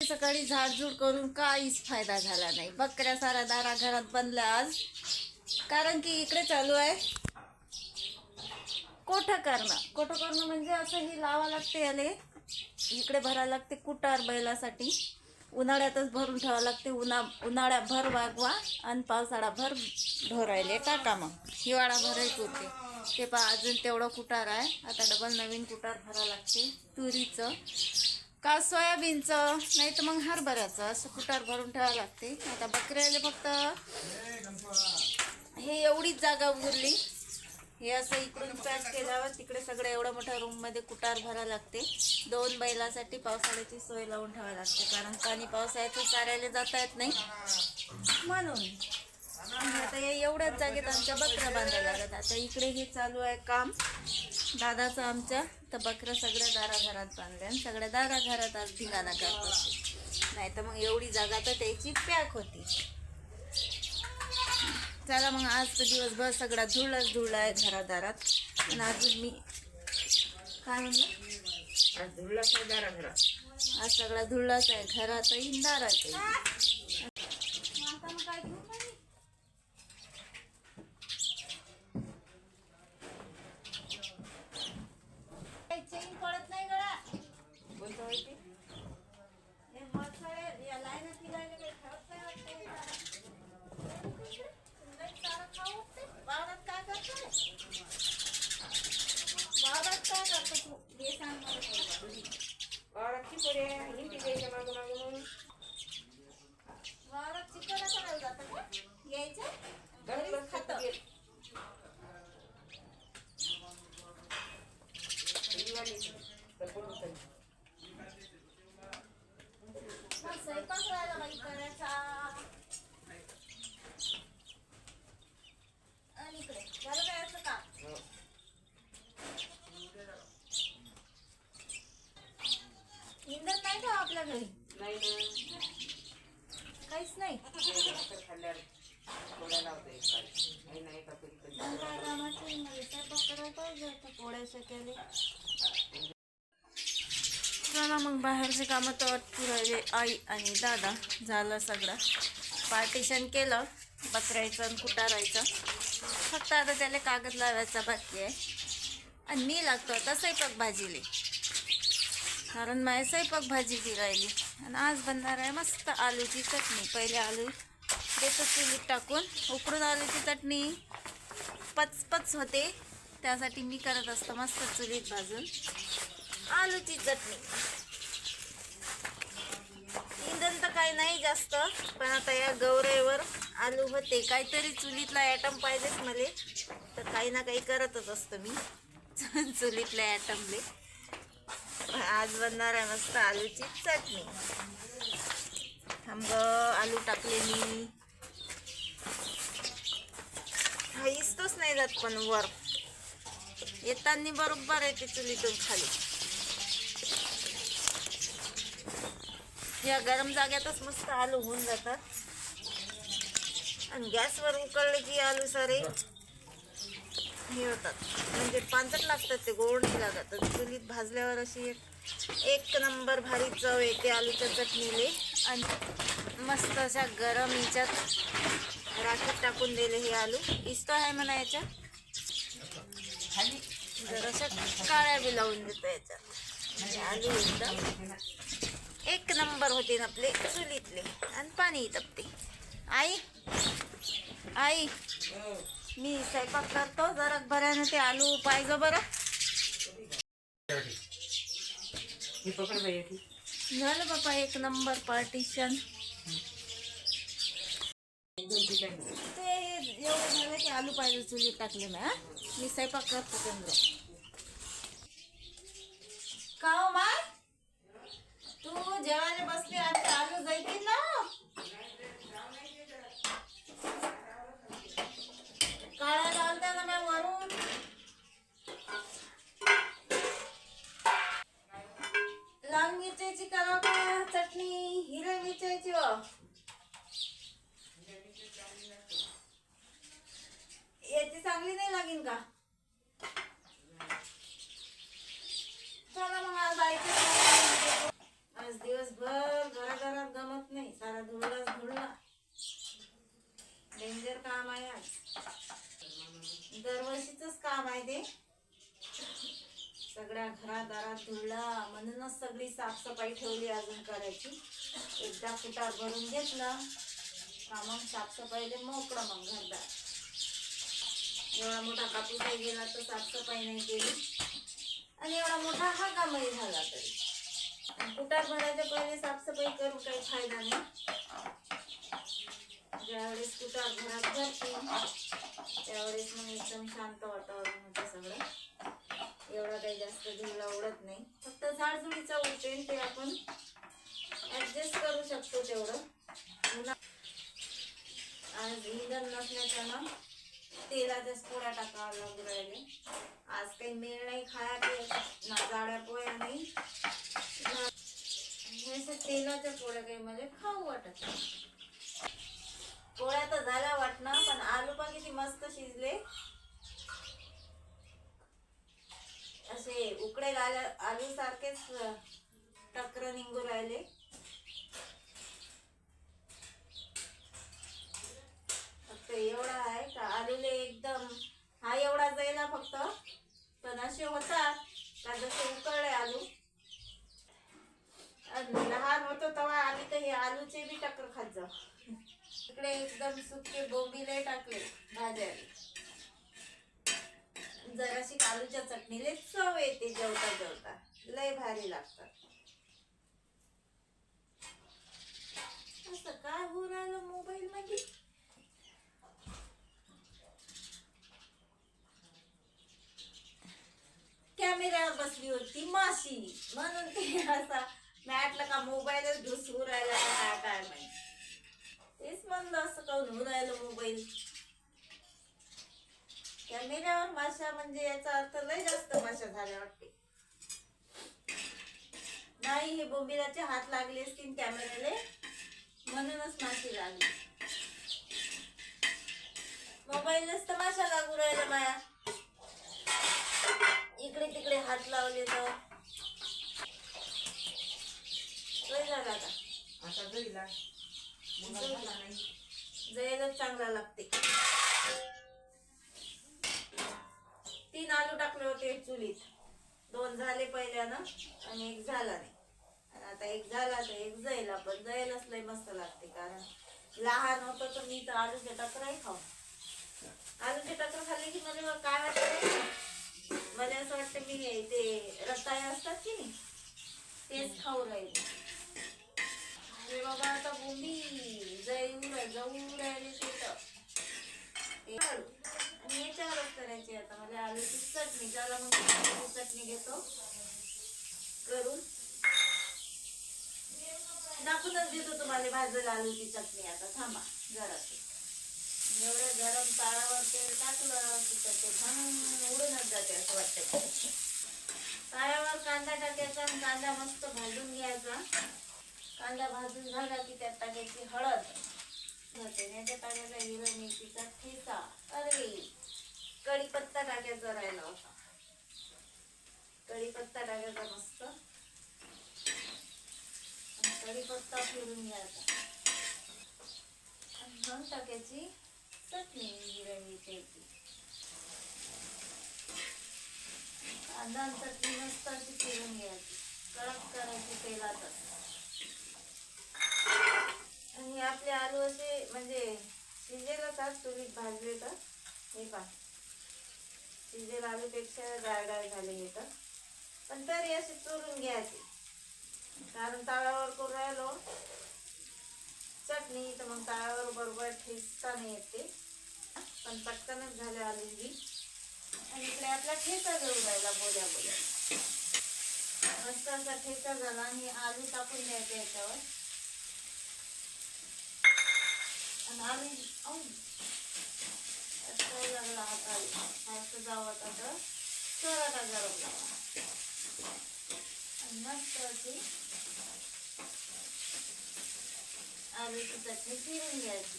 सकाळी झाडझूड करून काहीच फायदा झाला नाही. बकऱ्या सारा दारा घरात बनला आज. कारण की इकडे चालू आहे. कोठं करणं कोठं करणं म्हणजे असं ही लावा लागते याले. इकडे भरायला लागते कुटार बैलासाठी. उन्हाळ्यातच भरून ठेवावं लागते. उन्हा उन्हाळ्या भर वागवा आणि पावसाळा भर ढोरायले टाका मग. हिवाळा भरायचं होते ते पहा अजून तेवढं कुटार आहे. आता डबल नवीन कुटार भरावं लागते. तुरीचं. का सोयाबीनचं? नाही तर मग हरभऱ्याचं. असं कुटार भरून ठेवावं लागते. आता बकऱ्याला फक्त हे एवढीच जागा उरली हे असं इकडून पॅक केल्यावर तिकडे सगळं एवढ्या मोठ्या रूममध्ये कुटार भरावं लागते. दोन बैलासाठी पावसाळ्याची सोय लावून ठेवावी लागते. कारण पाणी पावसाळ्याचं चारायला जाता येत नाही. म्हणून. आता या एवढ्याच जागेत आमच्या बकऱ्या बांधायला लागत. आता इकडे हे चालू आहे काम. दादाचं आमच्या तर बकऱ्या सगळ्या दारा घरात बांधल्या आणि सगळ्या दारा घरात आज धिंगाणा करतात. नाही तर मग एवढी जागा तर त्याची पॅक होती. चला मग आज तर दिवसभर सगळा धुळाच धुळा आहे घरादारात. आणि अजून मी काय म्हणलं? आज धुळला दारा घरात आज सगळा धुळाच आहे. घरातही दारातही आता मग काय घेऊन आली? काही चेन पडत नाही गळा कोणतं होय ते? हे मसाले या लाईनात निघायला काही ठरत नाही वाटतं हे जरा. लई चारा खाऊ वाटते. वावरात काय करतोय? वावरात काय करतो तू? हे सांग मला पहिलं. वावरात चिकोरे हिंडी द्यायच्या मागं मागं म्हणून वावरात चिकन करायला जातं का? यायचं? घरी घरीच खातं. गेल दिवाळी तर कोण होतं? मग स्वयंपाक राहिला बाई करायचा. आणि इकडे झालं काय असं का हो. इंधन नाही का आपल्या घरी नाही ना. काहीच नाही. भाकर खाल्ल्यावर लावता एक कधी मग काय कामाचं नाही. मला स्वयंपाक करायला पाहिजे होतं पोळ्याचं केले चला मग बाहेरचे कामं तर राहिले आई आणि दादा झालं सगळं. पार्टिशन केलं बकरायचं आणि कुटारायचं. फक्त आता त्याला कागद लावायचा बाकी आहे. आणि मी लागतो आता स्वयंपाक भाजीले. कारण माझी स्वयंपाक भाजीची राहिली. आणि आज बनणार आहे मस्त आलूची चटणी. पहिले आलू देतो चुलीत टाकून उकडून आलूची चटणी. पचपच होते. त्यासाठी मी करत असतो मस्त चुलीत भाजून आलूची चटणी. इंधन तर काही नाही जास्त पण आता या गौरेवर आलू होते. काहीतरी चुलीतला ॲटम पाहिजेच मला. तर काही ना काही करतच असतं मी. चुलीतल्या ॲटमले आज बनणार आहे मस्त आलूची चटणी. थांब आलू टाकले मी हा नाही जात पण वर. येताना बरोबर येते चुलीतून खाली. या गरम जाग्यातच मस्त आलू होऊन जातात. आणि गॅसवर उकळले की आलू सारे. हे होतात म्हणजे पांचट लागतात ते गोड नाही लागत. चुलीत भाजल्यावर अशी एक एक नंबर भारी चव येते आलूच्या चटणीले. आणि मस्त अशा गरम हिच्यात राखीत टाकून दिले हे आलू. इस्तो आहे म्हणा याच्यात? जर जराशा काळ्या बी लावून देतो याच्यात. म्हणजे आलू एकदम एक नंबर होते ना आपले चुलीतले. आणि पाणी तपते. आई आई. मी स्वयंपाक करतो. जरा बऱ्यानं ते आलू पाहिजे बरं. झालं बापा एक नंबर पार्टिशन ते एवढं झालं की आलू पाहिजे चुलीत टाकले ना? मी स्वयंपाक करतो चंद्र का हो तू जेवायला बसले आता आलू जायतील ना काळा लावता ना मॅम वरून लाल मिरच्याची करा का चटणी हिरव्या मिरच्याची हो याची चांगली नाही लागेल का चला मग आज जायचं आज दिवसभर घराघरात गमत नाही सारा धुळलाच धुळला डेंजर काम आहे आज दरवर्षीच काम आहे ते सगळ्या धुळला म्हणूनच सगळी साफसफाई ठेवली अजून करायची. एकदा कुटार भरून घेतला का मग साफसफाईले मोकळं मग घरदार. एवढा मोठा कापूस गेला तर साफसफाई नाही केली. आणि एवढा मोठा हा कामही झाला तरी. आणि कुटार भरायच्या पहिले साफसफाई करून काही फायदा नाही. ज्यावेळेस कुटार घरात भरते त्यावेळेस मग एकदम शांत वातावरण होतं सगळं. एवढा काही जास्त धुळा उडत नाही. फक्त झाडझुडीचा उडते ते आपण ऍडजस्ट करू शकतो तेवढं. आज इंधन नसल्याच्यानं तेलाचा पोळ्या टाकाव्या लागू राहिले. आज काही मेळ नाही खाया ते ना जाड्या पोळ्या नाही. हे तेलाच्या पोळ्या काही मला खाऊ वाटत पोळ्या तर झाल्या वाटणं पण आलू पण किती मस्त शिजले. असे उकडे आल्या आलू सारखेच टकर निघू राहिले. फक्त एवढा आहे का? आलूले एकदम हा एवढा जायला फक्त. पण असे होतात का जसे उकळले आलू. लहान होतो तेव्हा आम्ही तर हे आलूचे बी टक्कर खात जाऊ. इकडे एकदम सुके बोंबिले टाकले भाज्या जराशी आलूच्या चटणीले चव येते जेवता जेवता. लय भारी लागतात. असं काय होऊ राहिलं मोबाईल मध्ये? कॅमेऱ्यावर बसली होती माशी. म्हणून ते असा मॅटला का मोबाईलच घुसवू राहिला काय काय माहिती. तेच म्हणलं असं काऊन होऊ राहिलं मोबाईल कॅमेऱ्यावर माशा म्हणजे याचा अर्थ लय जास्त माशा झाल्या वाटते. नाही हे बोंबिलाचे हात लागले असतील कॅमेऱ्याले म्हणूनच माशी लागली. मोबाईलच तर माशा लागू राहिल्या माया. इकडे तिकडे हात लावले तर. झाला का आता जाईला मुलं झाला नाही. जयला चांगला लागते. तीन आलू टाकले होते चुलीत. दोन झाले पहिल्यानं आणि एक झाला नाही. आणि आता एक झाला तर एक जाईल पण जायलाच लय मस्त लागते कारण लहान होतं तर मी तर आलूचे टकराही खाऊ. आलूचे टकर खाल्ले की मला काय वाटतं मला असं वाटतं मी ते रताळे असतात की नाही तेच खाऊ राहील. अरे बाबा आता बोंबी जाऊ जाऊ राहिले तिथं ते आलू. आणि याच्यावरच करायची आता मला आलूची चटणी. त्याला मग आलूची चटणी घेतो. करून. दाखवूनच देतो तुम्हाला भाजलेला आलूची चटणी. आता थांबा. जरा एवढं गरम ताळावर तेल टाकलं की ते छान उडूनच जाते असं वाटतं ताळावर कांदा टाकायचा आणि कांदा मस्त भाजून घ्यायचा. कांदा भाजून झाला की त्यात टाकायची हळद. घालते याच्यात टाकायचा हिरव मिरचीचा ठेचा. अरे! कढीपत्ता टाकायचा राहिला होता. कढीपत्ता टाकायचा मस्त. कढीपत्ता फिरून घ्यायचा. आणि मग टाकायची चटणी हिरव्या मिरच्याची कांदा चटणी मस्त अशी फिरून घ्यायची. कडक करायची तेलातच. आणि आपले आलू असे म्हणजे शिजेल का तुम्ही भाजले तर हे पा शिजेल आलूपेक्षा डाळ डाळ झाले हे तर पण तरी असे चोरून घ्यायचे. कारण तव्यावर करून राहिलो चटणी तर मग तव्यावर बरोबर ठेचता नाही येते. पण पटकनच झाले आलूची आणि इकडे आपला ठेचा घेऊन राहिला बोल्या बोल्या. मस्त असा ठेचा झाला आणि आलू टाकून द्यायचे याच्यावर. आणि आम्ही असं लागला हात आता चराटा गरम लावा आणि मस्त अशी आलूची चटणी फिरून घ्यायची.